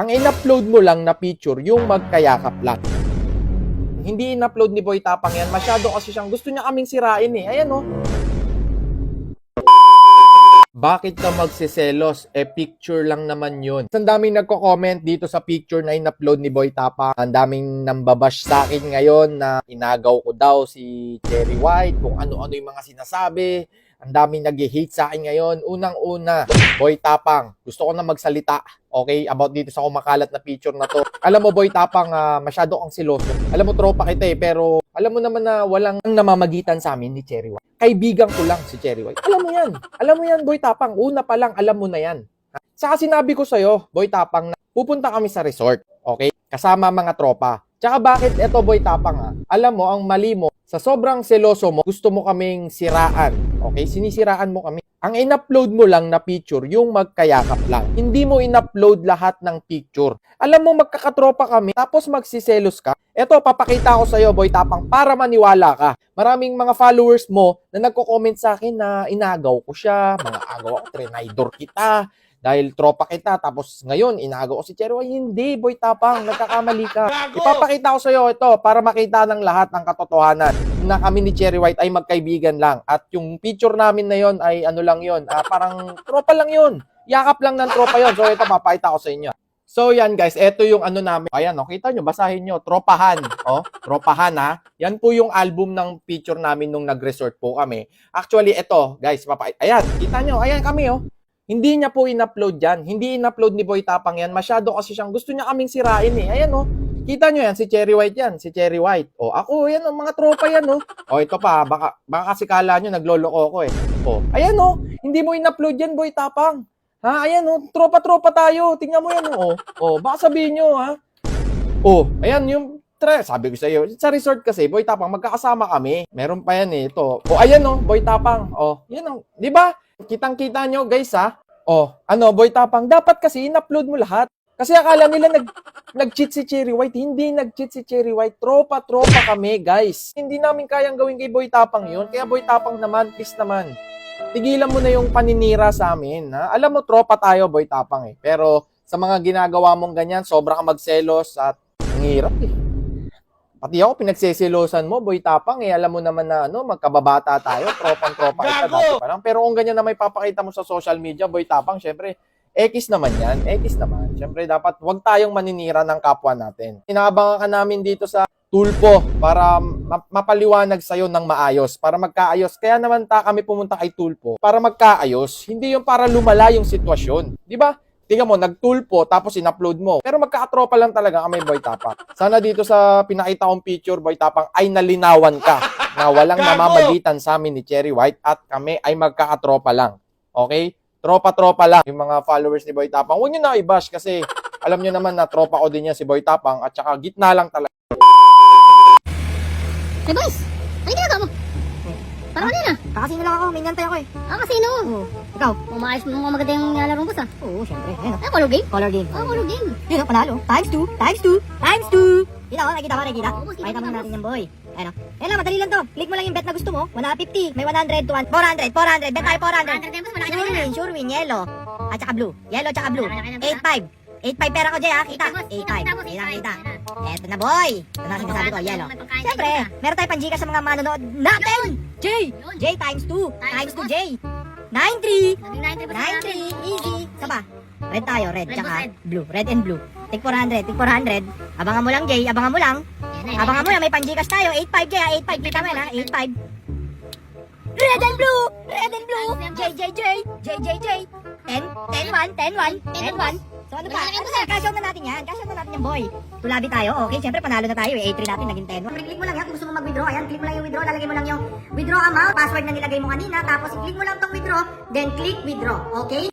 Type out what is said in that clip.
Ang in-upload mo lang na picture, yung magkayakap lang. Hindi in-upload ni Boy Tapang yan. Masyado kasi siyang gusto niya kaming sirain eh. Ayan oh. Bakit ka magsiselos? Eh, picture lang naman yun. Ang daming nagko-comment dito sa picture na in-upload ni Boy Tapa. Ang daming nambabash sa akin ngayon na inagaw ko daw si Cherry White, kung ano-ano yung mga sinasabi. Ang daming nag-hate sa akin ngayon. Unang-una, Boy Tapang, gusto ko na magsalita, okay, about dito sa kumakalat na picture na to. Alam mo, Boy Tapang, ah, masyado kang siloso. Alam mo, tropa kita eh, pero alam mo naman na walang namamagitan sa amin ni Cherry White. Kaibigan ko lang si Cherry White. Alam mo yan. Alam mo yan, Boy Tapang. Una pa lang, alam mo na yan. Saka sinabi ko sa'yo, Boy Tapang, na pupunta kami sa resort, okay? Kasama mga tropa. Tsaka bakit eto, Boy Tapang, ha? Alam mo, ang mali mo, sa sobrang seloso mo, gusto mo kaming siraan, okay? Sinisiraan mo kami. Ang in-upload mo lang na picture, yung magkayakap lang. Hindi mo in-upload lahat ng picture. Alam mo, magkakatropa kami, tapos magsiselos ka. Eto, papakita ko sa'yo, Boy Tapang, para maniwala ka. Maraming mga followers mo na nagko-comment sa akin na inagaw ko siya, mga agaw ako, trinidor kita, dahil tropa kita, tapos ngayon, inagaw ko si Cherry White. Hindi, Boy Tapang, nagkakamali ka. Ipapakita ko sa'yo ito para makita ng lahat ng katotohanan na kami ni Cherry White ay magkaibigan lang. At yung picture namin na yon ay ano lang yon, ah, parang tropa lang yon. Yakap lang ng tropa yon. So ito, papakita ko sa inyo. So yan guys, ito yung ano namin. Ayan, oh, kita nyo, basahin nyo. Tropahan. Oh, tropahan ha. Yan po yung album ng picture namin nung nag-resort po kami. Actually, ito, guys, papakita. Ayan, kita nyo. Ayan kami, oh. Hindi niya po in-upload yan. Hindi in-upload ni Boy Tapang yan. Masyado kasi siyang gusto niya kaming sirain eh. Ayan oh. Kita nyo yan, si Cherry White yan. Si Cherry White. O, ako, yan, oh, mga tropa yan, oh. O, ito pa, baka, baka kasi kala nyo, nagloloko ko eh. O, ayan, oh. Hindi mo in-upload yan, Boy Tapang. Ha, ayan, oh. Tropa-tropa tayo. Tingnan mo yan, oh. O, baka sabihin nyo, ha. O, ayan, yung Tre, sabi ko sa iyo, sa resort kasi, Boy Tapang, magkakasama kami. Meron pa yan eh, ito. O, ayan oh, Boy Tapang. O, yan oh. Di ba? Kitang-kita nyo, guys ha. O, ano, Boy Tapang, dapat kasi in-upload mo lahat. Kasi akala nila nag, nag-cheat si Cherry White. Hindi nag-cheat si Cherry White. Tropa-tropa kami, guys. Hindi namin kayang gawin kay Boy Tapang yun. Kaya Boy Tapang naman, please naman. Tigilan mo na yung paninira sa amin. Ha? Alam mo, tropa tayo, Boy Tapang eh. Pero sa mga ginagawa mong ganyan, sobra ka magselos at ang hirap eh. Pati ako, pinagseselosan mo, boy tapang eh. Alam mo naman na ano, magkababata tayo, tropang-tropa kita dati pa lang. Pero kung ganyan na may papakita mo sa social media, boy tapang, syempre, X naman yan. X naman. Syempre, dapat wag tayong maninira ng kapwa natin. Inaabangan ka namin dito sa Tulpo para ma- mapaliwanag sa'yo ng maayos, para magkaayos. Kaya naman ta kami pumunta kay Tulpo para magkaayos, hindi yung para lumala yung sitwasyon. Di ba? Tingnan mo, nagtulpo, tapos in-upload mo. Pero magkakatropa lang talaga kami, Boy Tapang. Sana dito sa pinakita kong picture, Boy Tapang, ay nalinawan ka na walang namamagitan sa amin ni Cherry White at kami ay magkakatropa lang. Okay? Tropa-tropa lang. Yung mga followers ni Boy Tapang, huwag nyo na i-bash kasi alam nyo naman na tropa ko din yan si Boy Tapang at saka gitna lang talaga. Hey boys! Ano ginagawa mo? Parang kanina. Kakasino lang ako, may nantay ako eh. Ah, kasino. Oo. Ikaw? Umaayos mo mga maganda yung nilalaro mo sa. Oo, syempre. Ayun oh. Ah, color game? Color game. Ah, color game. Yun oh, panalo. Times 2, times 2, times 2. Kita ko, nakikita ko, nakikita. Oo, Pakita ko, mo natin yan, boy. Ayun oh. Ayun lang, madali lang to. Click mo lang yung bet na gusto mo. 150, may 100 to 400, 400. Bet tayo 400. 400 din, boss. Malaki Sure na win, sure win, yellow. At saka blue. Yellow tsaka blue. Malaki na, boss, 8-5. 8-5 pera ko, Jay, ha? Kita. 8-5, boss. 8-5. Kita, Kita, 8-5. kita. Ayan Eto na, boy. Ito na sinasabi ko, yellow. Siyempre, meron tayo panjika sa mga manonood natin. J! J times 2. Times Times two, 2, J. 9-3. Naging 90 boss. 9-3, easy. Isa pa. Red tayo, red, Red tsaka red. blue. Red and blue. Tig 400, tig 400. Abangan mo lang, Jay. Abangan mo lang. Abangan mo yan, may panjikas tayo. 8-5, Jay, ha? 8-5. Kita mo yan, ha? 8-5. Red and blue! Red and blue! J, J, J. J, J, J. 10, 10-1, 10-1, 10-1. So ano pa? Ano pa? Cash out na natin yan. Cash out na natin yan, boy. Tulabi tayo. Okay, syempre panalo na tayo. eh. 8-3 natin, naging 10. Click mo lang yan kung gusto mo mag-withdraw. Ayan, click mo lang yung withdraw. Lalagay mo lang yung withdraw amount. Password na nilagay mo kanina. Tapos i-click mo lang tong withdraw. Then click withdraw. Okay?